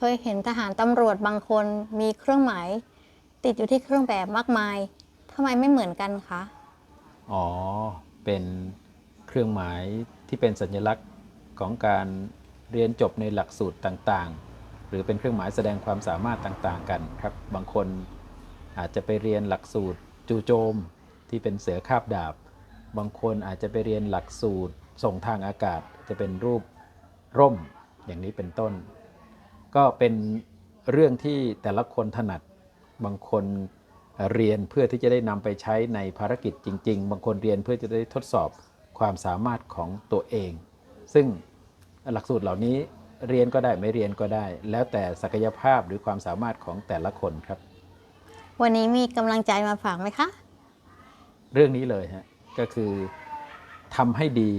เคยเห็นทหารตำรวจบางคนมีเครื่องหมาย ติดอยู่ที่เครื่องแบบมากมายทำไมไม่เหมือนกันคะ อ๋อ เป็นเครื่องหมายที่เป็นสัญลักษณ์ของการเรียนจบในหลักสูตรต่างๆ หรือเป็นเครื่องหมายแสดงความสามารถต่างๆ กันครับ บางคนอาจจะไปเรียนหลักสูตรจูโจมที่เป็นเสือคาบดาบ บางคนอาจจะไปเรียนหลักสูตรส่งทางอากาศจะเป็นรูปร่มอย่างนี้เป็นต้น ก็เป็นเรื่องที่แต่ละคนถนัดบางคนเรียนเพื่อที่จะได้นำไปใช้ในภารกิจจริง ๆ บางคนเรียนเพื่อจะได้ทดสอบความสามารถของตัวเอง ซึ่งหลักสูตรเหล่านี้เรียนก็ได้ไม่เรียนก็ได้ แล้วแต่ศักยภาพหรือความสามารถของแต่ละคนครับ วันนี้มีกำลังใจมาฝากไหมคะ เรื่องนี้เลยฮะก็คือทำให้ดี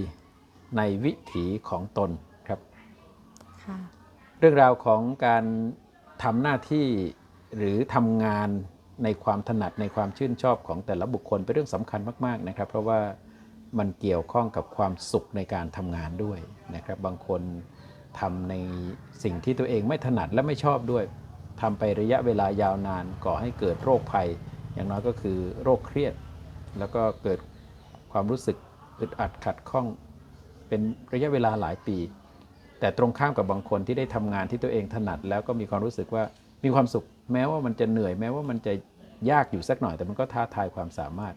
ในวิถีของตนครับค่ะ เรื่องราวของการทำหน้าที่หรือทำงานในความถนัดในความชื่นชอบของแต่ละบุคคลเป็นเรื่องสำคัญมากๆนะครับ เพราะว่ามันเกี่ยวข้องกับความสุขในการทำงานด้วยนะครับ บางคนทำในสิ่งที่ตัวเองไม่ถนัดและไม่ชอบด้วยทำไประยะเวลายาวนานก่อให้เกิดโรคภัย อย่างน้อยก็คือโรคเครียด แล้วก็เกิดความรู้สึกอึดอัดขัดข้อง เป็นระยะเวลาหลายปี แต่ตรงข้ามกับบางคนที่ได้ทำงานที่ตัวเองถนัด แล้วก็มีความรู้สึกว่ามีความสุข แม้ว่ามันจะเหนื่อยแม้ว่ามันจะยากอยู่สักหน่อย แต่มันก็ท้าทายความสามารถ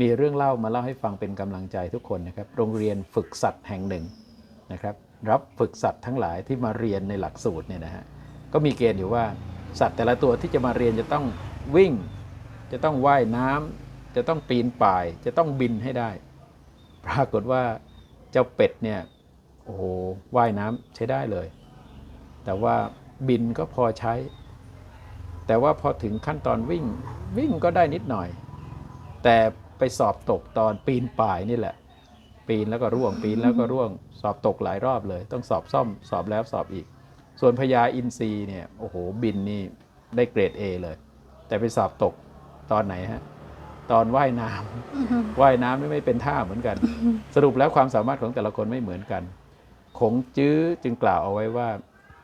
มีเรื่องเล่ามาเล่าให้ฟังเป็นกำลังใจทุกคนนะครับโรงเรียนฝึกสัตว์แห่งหนึ่งนะครับรับฝึกสัตว์ทั้งหลายที่มาเรียนในหลักสูตรเนี่ยนะฮะก็มีเกณฑ์อยู่ว่าสัตว์แต่ละตัวที่จะมาเรียนจะต้องวิ่ง จะต้องว่ายน้ำจะต้องปีนป่าย จะต้องบินให้ได้ ปรากฏว่าเจ้าเป็ดเนี่ย โอ้โหว่ายน้ำใช้ได้เลย แต่ว่าบินก็พอใช้ แต่ว่าพอถึงขั้นตอนวิ่งวิ่งก็ได้นิดหน่อย แต่ไปสอบตกตอนปีนป่ายนี่แหละ ปีนแล้วก็ร่วงปีนแล้วก็ร่วง สอบตกหลายรอบเลย ต้องสอบซ่อมสอบแล้วสอบอีก ส่วนพญาอินทรีเนี่ยโอ้โหบินนี่ได้เกรด A เลย แต่ไปสอบตกตอนไหนฮะตอนว่ายน้ำว่ายน้ำนี่ไม่เป็นท่าเหมือนกัน สรุปแล้วความสามารถของแต่ละคนไม่เหมือนกัน ขงจื้อจึงกล่าวเอาไว้ว่า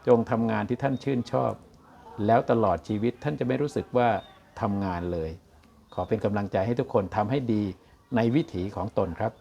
จงทำงานที่ท่านชื่นชอบ แล้วตลอดชีวิตท่านจะไม่รู้สึกว่าทำงานเลย ขอเป็นกำลังใจให้ทุกคนทำให้ดีในวิถีของตนครับ